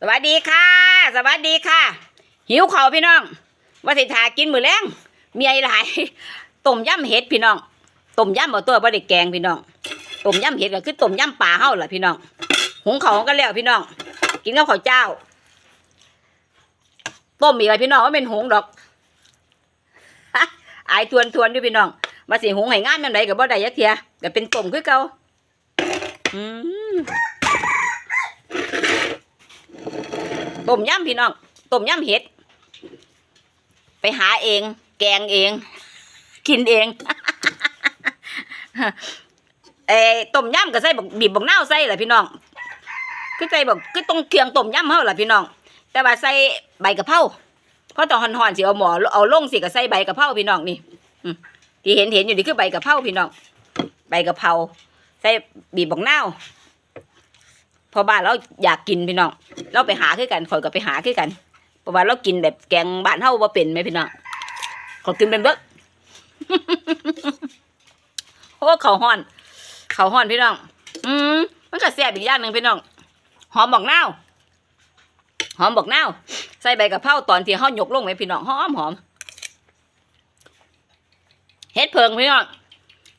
สวัสดีค่ะ สวัสดีค่ะ หิวข้าพี่น้องว่าสิทากินมือแรงมีอะไรหลายต้มยำเห็ดพี่น้องต้มยำบ่ตัวบ่ได้แกงพี่น้องต้มยำเห็ดก็คือต้มยำปลาเฮาล่ะพี่น้องหุงข้าวกันแล้วพี่น้อง กินกับข้าวเจ้า ต้มอีกแล้วพี่น้องว่าเป็นหุงดอกอายทวนทวนด้วยพี่น้องมาสิหุงให้ง่ามยามใดก็บ่ได้ยักเทียก็เป็นต้มคือเก่าอืม ต้มยำพี่น้องต้มยำเห็ด ไปหาเอง แกงเอง กินเองเออต้มยำก็ใส่บกบีบบักนาวใส่แหละพี่น้องคือใส่บักคือตรงเครื่องต้มยำเฮาล่ะพี่น้อง แต่ว่าใส่ใบกะเพราเพราะตอนห่อนๆสิเอาหมอเอาลงสิก็ใส่ใบกะเพราพี่น้องนี่ที่เห็นเห็นอยู่นี่คือใบกะเพราพี่น้อง ใบกะเพราใส่บีบบักนาว พอบ้านเราอยากกินพี่น้องเราไปหาคือกันข่อยก็ไปหาคือกันเพราะว่าเรากินแบบแกงบ้านเฮาบ่เป็นไหมพี่น้องขอกินเป็นเบิกโอ้เขาวฮ้อน เขาวฮ้อนพี่น้อง อืมมันก็แซ่บอีกอย่างหนึ่งพี่น้อง หอมบอกเน่าหอมบอกเน่าใส่ใบกะเพราตอนที่เฮายกลงไหมพี่น้องหอมหอมเฮ็ดเพิงพี่น้อง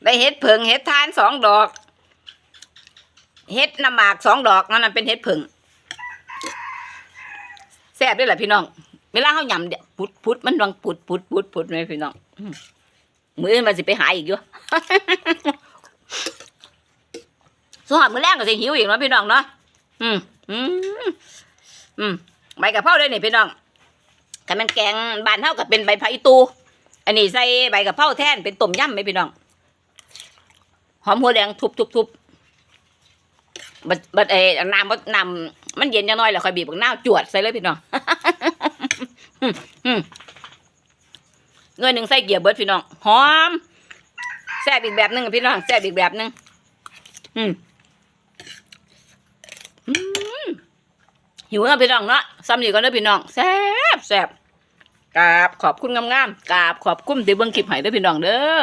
ได้เฮ็ดเพิงเฮ็ดทานสองดอก เฮ็ดน้ำหมากสองดอกนั่นนะเป็นเฮ็ดเพิงแซ่บด้วยแหละพี่น้อง เวลาเขายำเดี๋ยวพุดพุดมันดังพุดพุดพุดพุดไหมพี่น้องอืมมืออนมันสิไปหายอีกอยู่สหอดมือแรกก็สิหิวอีกเนาะพี่น้องเนาะอืมอืมอืมใบกะเพราด้วยนี่พี่น้องกันมันแกงบานเท่ากับเป็นใบพะอีตู อันนี้ใส่ใบกะเพราแทนเป็นต้มยำไหมพี่น้อง หอมหัวแดงทุบทุบทุบ บัดบัดเออน้ำบัดน้ำมันเย็นจังน้อยแล้วค่อยบีบบักนาวจวดใส่เลยพี่น้องอืมอืมเงินหนึ่งใส่เกี๊ยวเบิดพี่น้องหอมแซ่บอีกแบบหนึงพี่น้องแซ่บอีกแบบหนึงอืมหิวแล้วพี่น้องเนาะซ้ำอีกก็เด้อพี่น้องแซ่บแซ่บกราบขอบคุณงามๆกราบขอบคุณที่เบิ่งคลิปให้เด้อพี่น้องเด้อ